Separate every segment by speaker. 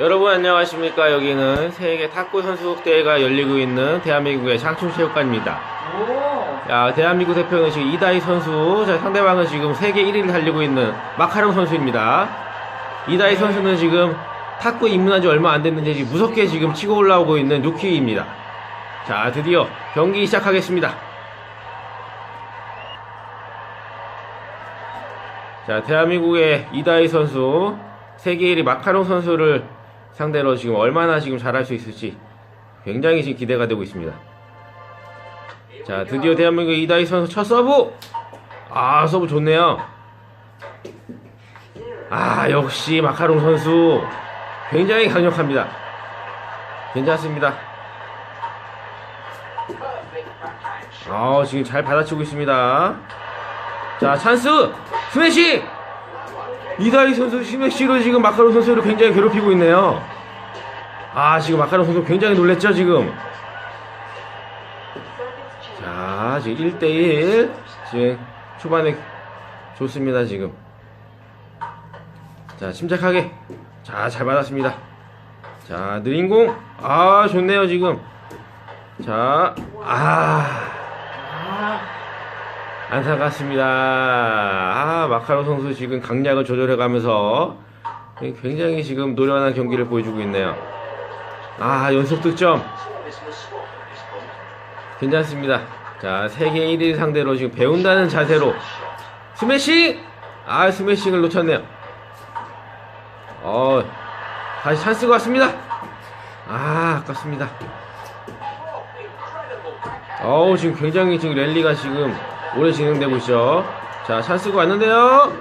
Speaker 1: 여러분 안녕하십니까? 여기는 세계 탁구 선수대회가 열리고 있는 대한민국의 장충체육관입니다.
Speaker 2: 오.
Speaker 1: 야 대한민국 대표는 지금 이다희 선수 자, 상대방은 지금 세계 1위를 달리고 있는 마카롱 선수입니다. 이다희 선수는 지금 탁구 입문한 지 얼마 안 됐는데 지금 무섭게 지금 치고 올라오고 있는 루키입니다. 자 드디어 경기 시작하겠습니다. 자 대한민국의 이다희 선수 세계 1위 마카롱 선수를 상대로 지금 얼마나 지금 잘할 수 있을지 굉장히 지금 기대가 되고 있습니다. 자 드디어 대한민국 이다희 선수 첫 서브! 아 서브 좋네요. 아 역시 마카롱 선수 굉장히 강력합니다. 괜찮습니다. 아 지금 잘 받아치고 있습니다. 자 찬스! 스매시 이다희 선수 스매시로 지금 마카롱 선수를 굉장히 괴롭히고 있네요 아 지금 마카롱 선수 굉장히 놀랬죠 지금 자, 지금 1대1. 지금 초반에 좋습니다, 지금. 자, 침착하게. 자, 잘 받았습니다. 자, 느린 공. 아, 좋네요, 지금. 자, 아,
Speaker 2: 아,
Speaker 1: 안타깝습니다. 아, 마카로 선수 지금 강약을 조절해 가면서 굉장히 지금 노련한 경기를 보여주고 있네요. 아, 연속 득점. 괜찮습니다. 자, 세계 1위 상대로 지금 배운다는 자세로 스매싱! 아, 스매싱을 놓쳤네요. 어, 다시 찬스가 왔습니다. 아, 아깝습니다. 어우, 지금 굉장히 지금 랠리가 지금 오래 진행되고 있죠. 자, 찬스가 왔는데요.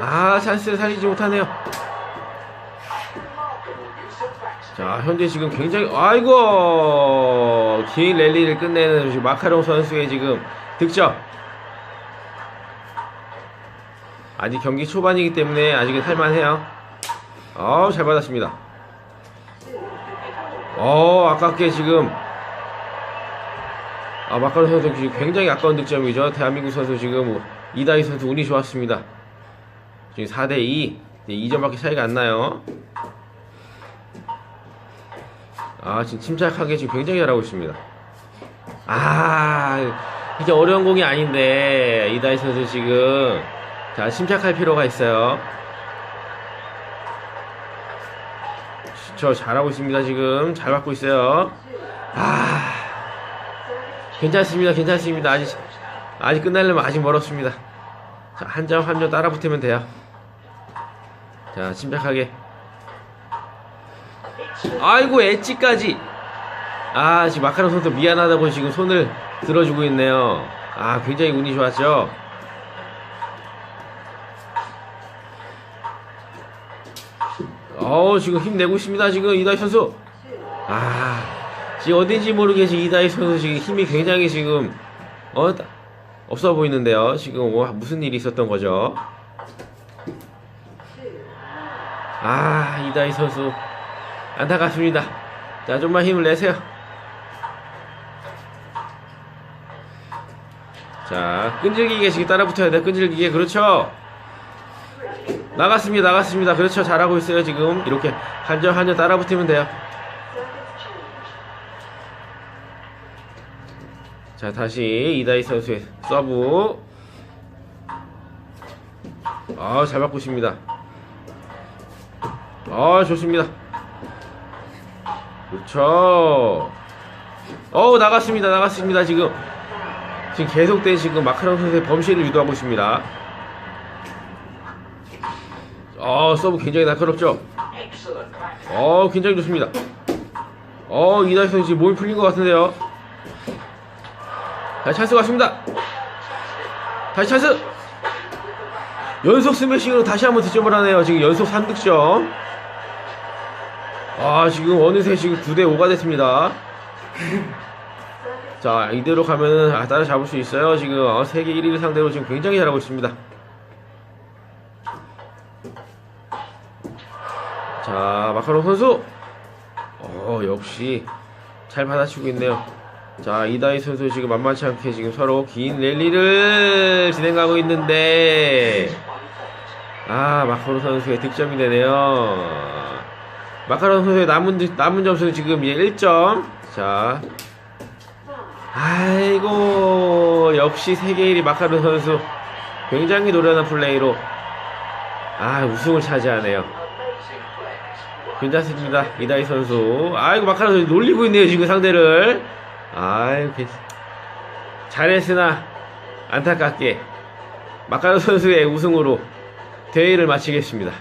Speaker 1: 아, 찬스를 살리지 못하네요. 자, 현재 지금 굉장히, 아이고! 긴 랠리를 끝내는 마카롱 선수의 지금 득점. 아직 경기 초반이기 때문에 아직은 탈만해요. 어우, 잘 받았습니다. 어, 아깝게 지금, 아, 마카롱 선수 굉장히 아까운 득점이죠. 대한민국 선수 지금 이다희 선수 운이 좋았습니다. 지금 4대2. 2점밖에 차이가 안 나요. 아, 지금 침착하게 지금 굉장히 잘하고 있습니다. 아, 이게 어려운 공이 아닌데, 이다희 선수 지금, 자, 침착할 필요가 있어요. 저 잘하고 있습니다, 지금. 잘 받고 있어요. 아, 괜찮습니다, 괜찮습니다. 아직, 아직 끝나려면 아직 멀었습니다. 자, 한점 한 점 따라 붙으면 돼요. 자, 침착하게. 아이고 엣지까지 아 지금 마카롱 선수 미안하다고 지금 손을 들어주고 있네요 아 굉장히 운이 좋았죠 어우 지금 힘내고 있습니다 지금 이다희 선수 아 지금 어딘지 모르게 지금 이다희 선수 지금 힘이 굉장히 지금 어 없어 보이는데요 지금 뭐 무슨 일이 있었던 거죠 아 이다희 선수 안타깝습니다. 자, 좀만 힘을 내세요. 자, 끈질기게 지금 따라 붙어야 돼. 끈질기게. 그렇죠. 나갔습니다. 나갔습니다. 그렇죠. 잘하고 있어요. 지금. 이렇게 한점 한점 따라 붙으면 돼요. 자, 다시 이다희 선수의 서브. 아, 잘 받고 있습니다. 아, 좋습니다. 그렇죠. 어우 나갔습니다. 나갔습니다. 지금 지금 계속된 지금 마카롱 선수의 범실을 유도하고 있습니다. 어 서브 굉장히 날카롭죠. 어 굉장히 좋습니다. 어 이다희 선수 지금 몸이 풀린 것 같은데요. 다시 찬스가 왔습니다. 다시 찬스. 연속 스매싱으로 다시 한번 득점을 하네요. 지금 연속 3득점. 아 지금 어느새 지금 9대5가 됐습니다 자 이대로 가면은 아, 따라잡을 수 있어요 지금 어, 세계 1위를 상대로 지금 굉장히 잘하고 있습니다 자 마카롱 선수 어 역시 잘 받아치고 있네요 자 이다희 선수 지금 만만치 않게 지금 서로 긴 랠리를 진행하고 있는데 아 마카롱 선수의 득점이 되네요 마카론 선수의 남은, 남은 점수는 지금 이제 1점. 자. 아이고, 역시 세계 1위 마카론 선수. 굉장히 노련한 플레이로. 아, 우승을 차지하네요. 괜찮습니다. 이다희 선수. 아이고, 마카론 선수 놀리고 있네요, 지금 상대를. 아이고, 괜- 잘했으나, 안타깝게. 마카론 선수의 우승으로 대회를 마치겠습니다.